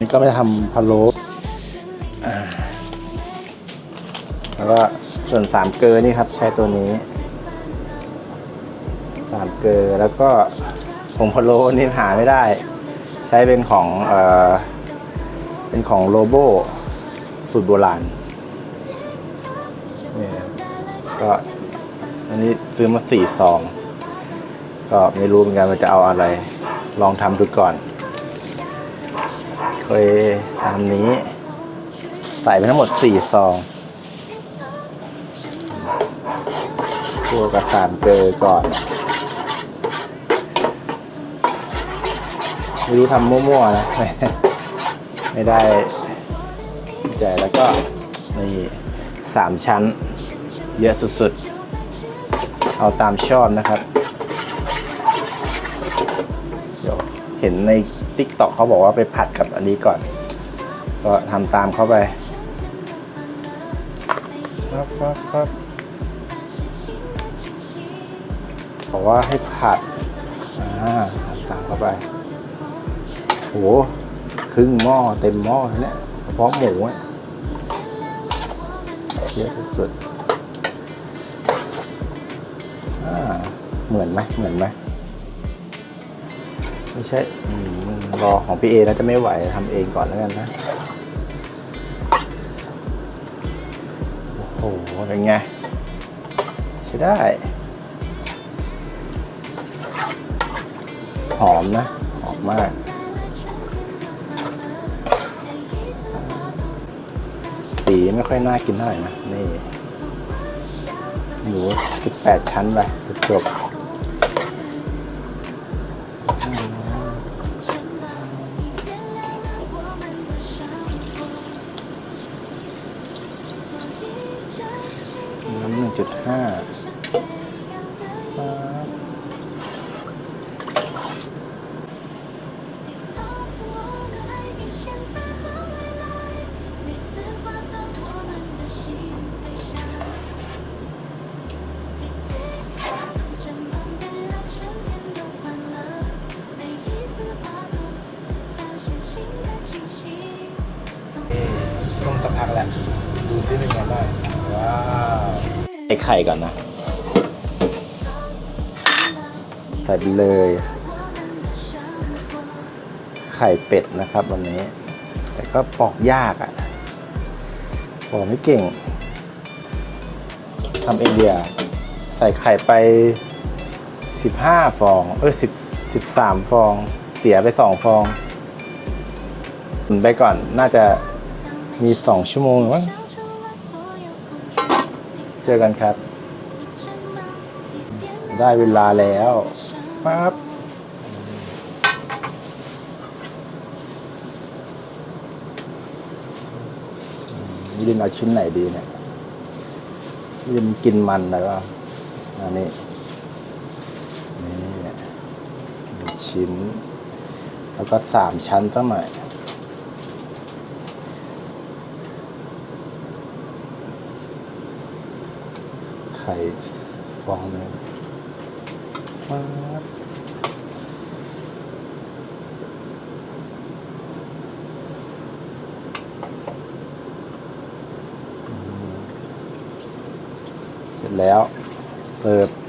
นี่ก็ไปทำพะโล้แล้วก็ส่วนสามเกลือนี่ครับ ใช้ตัวนี้สามเกลือแล้วก็ผงพะโล้นี่หาไม่ได้ ใช้เป็นของเออเป็นของโลโบสูตรโบราณนี่ก็อันนี้ซื้อมาสี่ซอง ก็ไม่รู้เหมือนกันว่าจะเอาอะไร ลองทำดูก่อน เคยทำนี้ ใส่ไปทั้งหมดสี่ซองตัวกระสานเกลือก่อนไม่รู้ทำมั่วๆนะ ไม่ได้ใจแล้วก็นี่สามชั้น เยอะสุดๆ เอาตามชอบนะครับ เห็นใน t ิ k t o k เขาบอกว่าไปผัดกับอันนี้ก่อน ก็ทำตามเข้าไปฟับฟับฟับบอกว่าให้ผัดอ่าผัดตามเข้าไปโหครึ่งหม้อเต็มหม้อเลยเนี่ยเฉพาะหมูอะเยอะสุดๆอ่าเหมือนไหมเหมือนไหม ไม่ใช่รอของพี่เอแล้วจะไม่ไหวทำเองก่อนแล้วกันนะ โอ้โห เป็นไง ใช้ได้ หอมนะ หอมมากสีไม่ค่อยน่ากินเท่าไหร่นะ นี่หมู18 ชั้นไปจบๆ จุดห้าต้มตะพักแหละ ดูซิเป็นไงบ้างว้า ใส่ไข่ก่อนนะ ใส่ไปเลย ไข่เป็ดนะครับวันนี้ แต่ก็ปอกยากอะ่ะปอกไม่เก่งทำเองเดียใส่ไข่ไป 15 ฟอง เอ้ย10 13 ฟอง เสียไป 2 ฟองหมุนไปก่อนน่าจะมี 2 ชั่วโมงมั้ง เจอกันครับ ได้เวลาแล้วปั๊บวิลินเอาชิ้นไหนดีเนี่ยวิลินกินมันแล้วก็อันนี้นี่หนึ่งชิ้น แล้วก็สามชั้นสักหน่อย ไข่ฟองหนึงฟ้าบอืมเสร็จแล้ว เสิร์ฟ